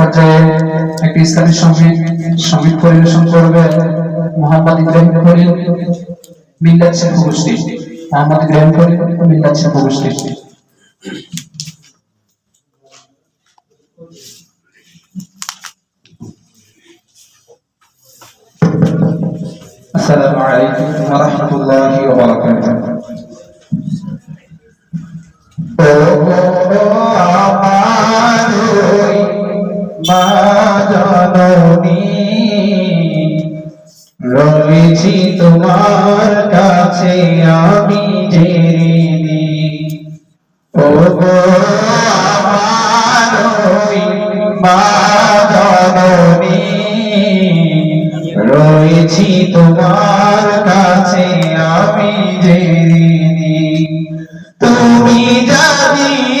পর্যায়ে একটি ইসলামী সঙ্গীত সঙ্গীত পরিবেশন করবে মোহাম্মদ ইব্রাহিম করিম মিল্লাত শিল্প গোষ্ঠী মোহাম্মদ ইব্রাহিম করিম মিল্লাত শিল্প গোষ্ঠী السلام عليكم ورحمة الله وبركاته জননী রয়েছি তোমার কাছে আমি জেনে ও জননী রয়েছি তোমার কাছে আমি জেনে তুমি জানিয়েছ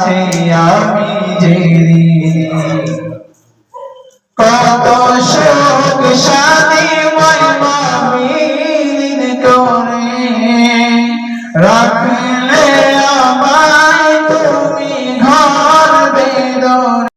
কাছে আমি জেনে কত শোক